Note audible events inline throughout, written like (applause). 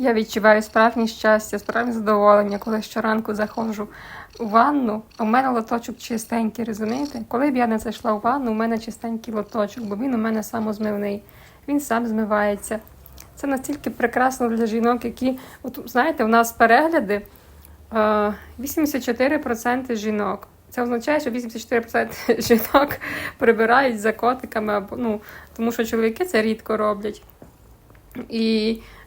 Я відчуваю справжнє щастя, справжнє задоволення, коли щоранку заходжу у ванну, в мене лоточок чистенький, розумієте? Коли б я не зайшла у ванну, у мене чистенький лоточок, бо він у мене самозмивний. Він сам змивається. Це настільки прекрасно для жінок, які, от знаєте, у нас перегляди е, 84% жінок. Це означає, що 84% (laughs) жінок прибирають за котиками, або, ну, тому що чоловіки це рідко роблять. І е,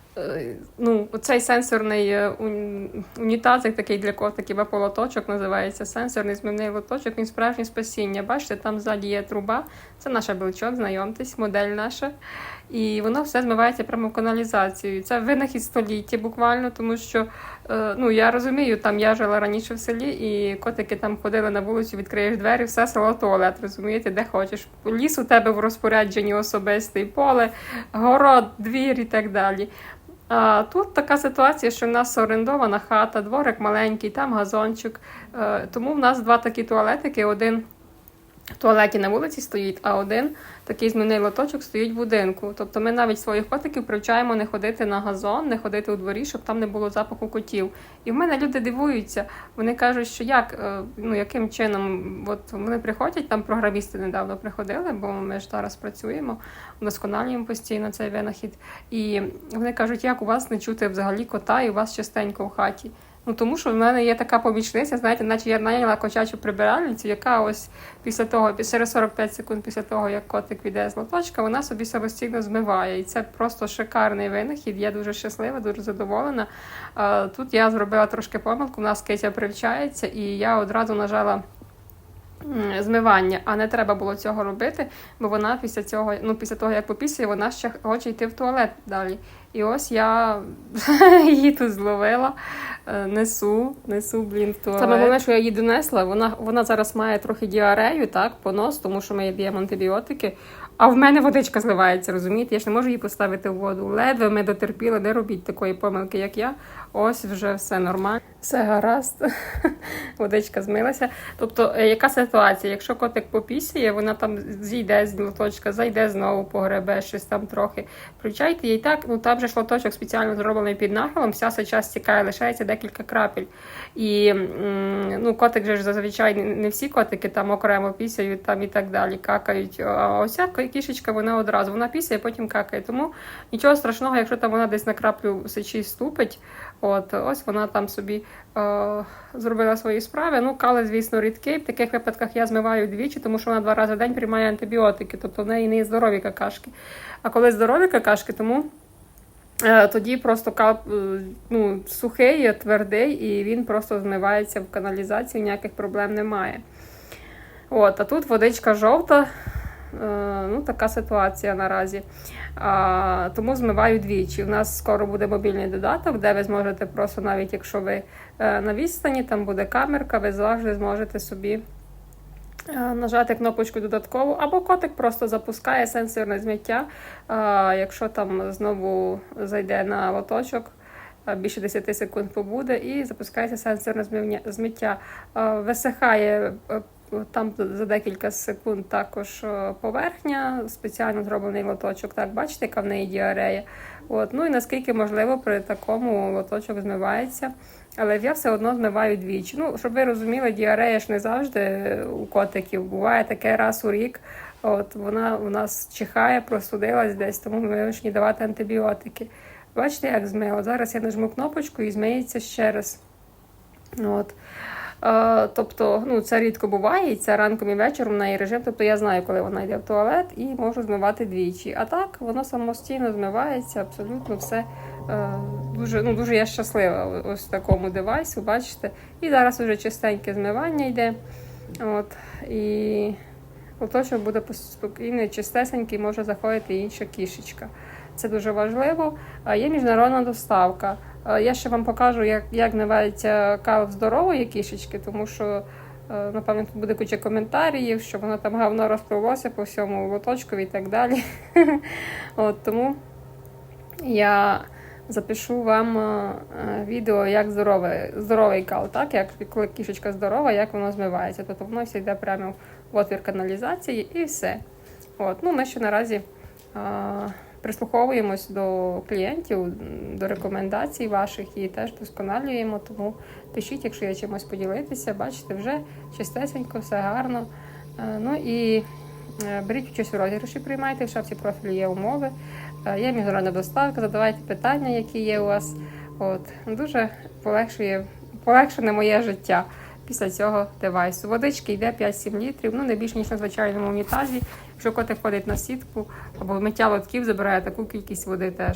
ну, цей сенсорний е, уні- унітазик такий для котиків, або лоточок називається сенсорний змивний лоточок, він справжнє спасіння. Бачите, там ззаді є труба, це наша білчок, знайомтесь, модель наша. І воно все змивається прямо в каналізацію. Це винахід століття буквально, тому що е, ну, я розумію, там я жила раніше в селі, і котики там ходили на вулицю, відкриєш двері, все село туалет, розумієте, де хочеш. Ліс у тебе в розпорядженні особистий, поле, город, двір і так далі. А тут така ситуація, що в нас орендована хата, дворик маленький, там газончик. Е, Тому в нас два такі туалетики. Один туалеті на вулиці стоїть, а один такий змінний лоточок стоїть в будинку. Тобто ми навіть своїх котиків привчаємо не ходити на газон, не ходити у дворі, щоб там не було запаху котів. І в мене люди дивуються. Вони кажуть, що як, е, ну яким чином, от вони приходять, там програмісти недавно приходили, бо ми ж зараз працюємо, вдосконалюємо постійно цей винахід. І вони кажуть, як у вас не чути взагалі кота, і у вас частенько в хаті. Ну тому що в мене є така помічниця, знаєте, наче я наняла котячу прибиральницю, яка ось після того, через 45 секунд після того, як котик піде з лоточка, вона собі самостійно змиває. І це просто шикарний винахід. Я дуже щаслива, дуже задоволена. Тут я зробила трошки помилку, у нас Кетя привчається, і я одразу нажала. Змивання, а не треба було цього робити, бо вона після цього, ну після того, як попісує, вона ще хоче йти в туалет далі. І ось я (laughs) її тут зловила, е, несу, несу, блін, в. Саме головне, що я її донесла, вона, вона зараз має трохи діарею, так, понос, тому що ми даємо антибіотики. А в мене водичка зливається, розумієте? Я ж не можу її поставити в воду. Ледве ми дотерпіли, не робіть такої помилки, як я. Ось вже все нормально, все гаразд. (laughs) Водичка змилася. Тобто, е, яка ситуація? Якщо котик попісяє, вона там зійде з лоточка, зайде знову, погребе щось там трохи. Привчайте їй так, ну там же ж спеціально зроблений під нахилом, вся час стікає, лишається декілька крапель. І ну, котик же ж зазвичай не- всі котики там окремо пісяють там і так далі, какають. А ось кішечка вона одразу вона пісяє, потім какає. Тому нічого страшного, якщо там вона десь на краплю сечі ступить. От ось вона там собі е, зробила свої справи. Ну, кали, звісно, рідкий. В таких випадках я змиваю двічі, тому що вона два рази в день приймає антибіотики, тобто в неї не здорові какашки. А коли здорові какашки, тому. Е, Тоді просто кал, е, ну, сухий, твердий, і він просто змивається в каналізацію, ніяких проблем немає. От, а тут водичка жовта. Е, Ну, така ситуація наразі. А, тому змиваю двічі. У нас скоро буде мобільний додаток, де ви зможете просто, навіть якщо ви е, на відстані, там буде камерка, ви завжди зможете собі е, нажати кнопочку додаткову, або котик просто запускає сенсорне зміття. Якщо там знову зайде на лоточок. е, Більше 10 секунд побуде і запускається сенсорне зміття. Е, Висихає е, там за декілька секунд також е, поверхня, спеціально зроблений лоточок. Так, бачите, яка в неї діарея. От. Ну і наскільки можливо при такому лоточок змивається. Але я все одно змиваю двічі. Ну, щоб ви розуміли, діарея ж не завжди у котиків. Буває таке раз у рік. От вона у нас чихає, простудилась десь, тому ми вирішені давати антибіотики. Бачите, як змило? Зараз я нажму кнопочку і змиється ще раз. От. Е, тобто, ну, це рідко буває, і це ранком і вечором на її режим. Тобто я знаю, коли вона йде в туалет, і можу змивати двічі. А так воно самостійно змивається, абсолютно все е, дуже, ну, дуже я щаслива ось такому девайсу, бачите. І зараз вже чистеньке змивання йде. От, і лоточок буде спокійний, чистесенький, може заходити інша кішечка. Це дуже важливо. Є міжнародна доставка. Е, Я ще вам покажу, як, як змивається кал здорової кішечки, тому що, е, напевно, тут буде куча коментарів, що воно там говно розпливлося по всьому лоточку і так далі. (laughs) От, тому я запишу вам е, відео, як здоровий, здоровий кал, так? Як коли кішечка здорова, як воно змивається. Тобто воно все йде прямо в отвір каналізації і все. От, ну, ми ще наразі. е, прислуховуємось до клієнтів, до рекомендацій ваших і теж досконалюємо. Тому пишіть, якщо є чимось поділитися. Бачите, вже чистесенько, все гарно. Е, Ну і е, беріть участь у розіграші, приймайте, в шапці профілю є умови. Е, Є міжнародна доставка, задавайте питання, які є у вас. От дуже полегшує, полегшене моє життя після цього девайсу. Водички йде 5-7 літрів, ну не більше ніж на звичайному унітазі. Якщо котик ходить на сітку або миття лотків, забирає таку кількість води теж.